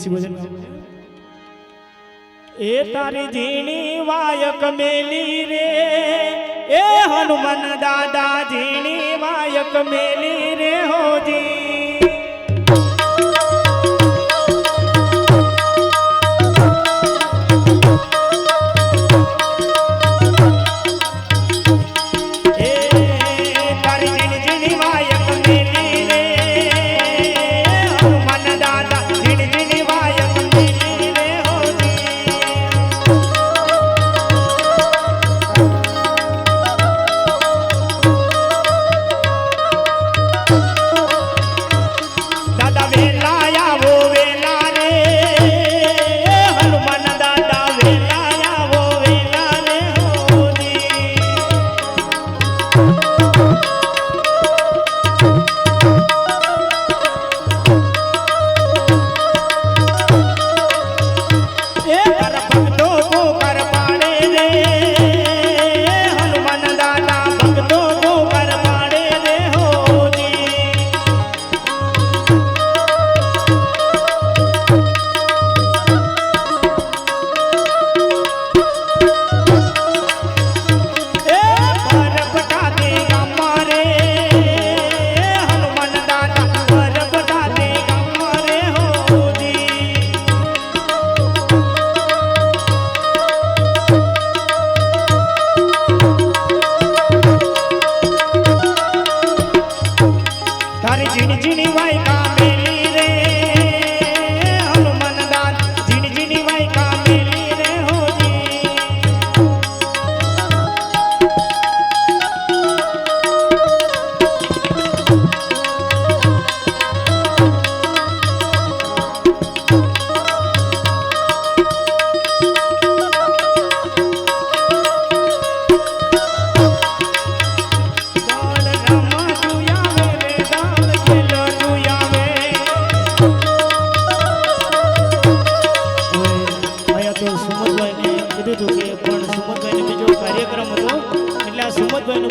દેશી ભજન એ તારી ઝીણી વાયક મેલી રે. એ હનુમાન દાદા ઝીણી વાયક મેલી રે હોજી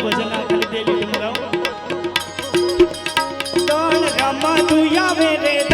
ભજન ખાલી દેલી ડુંગરાઓ ત્રણ રામા તું આવે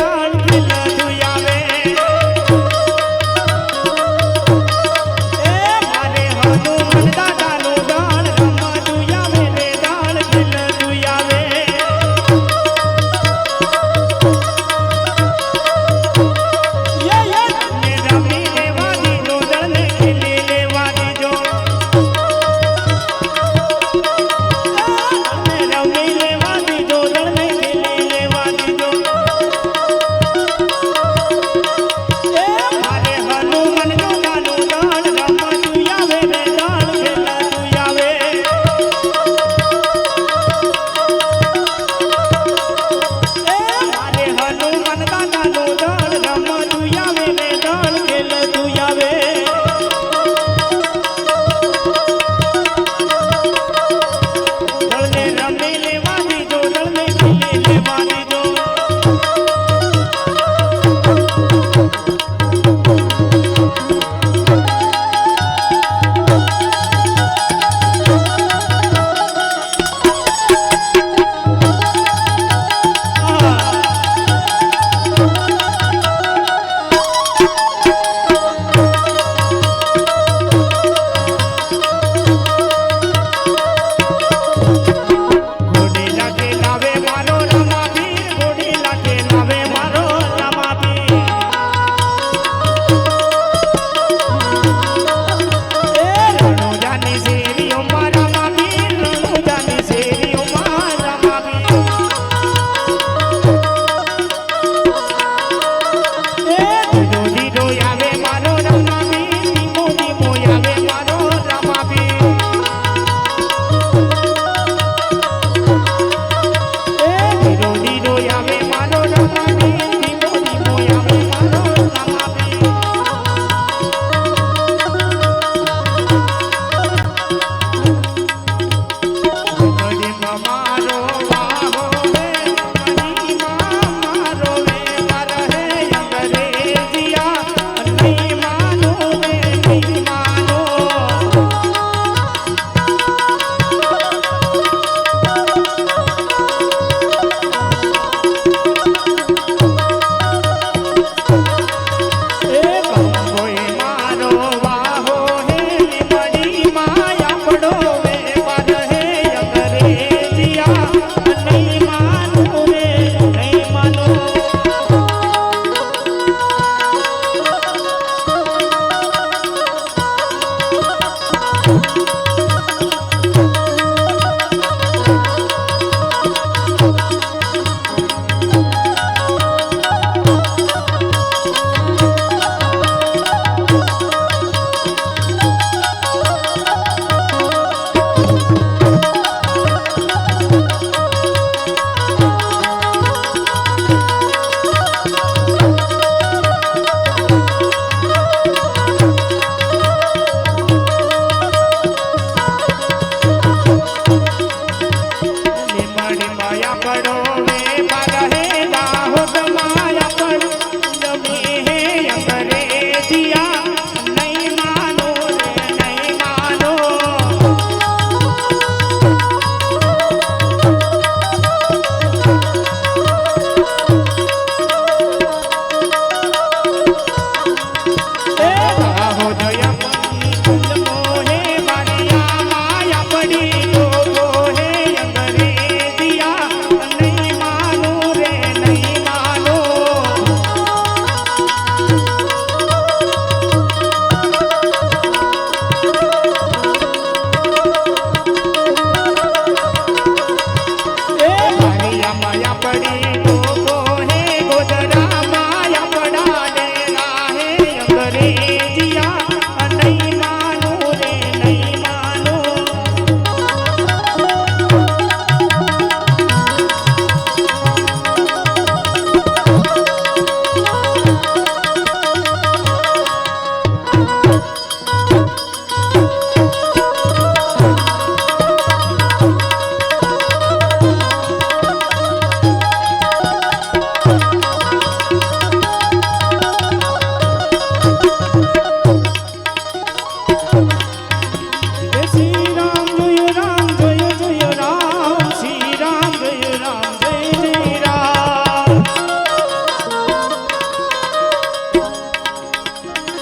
ಮಾಡಿ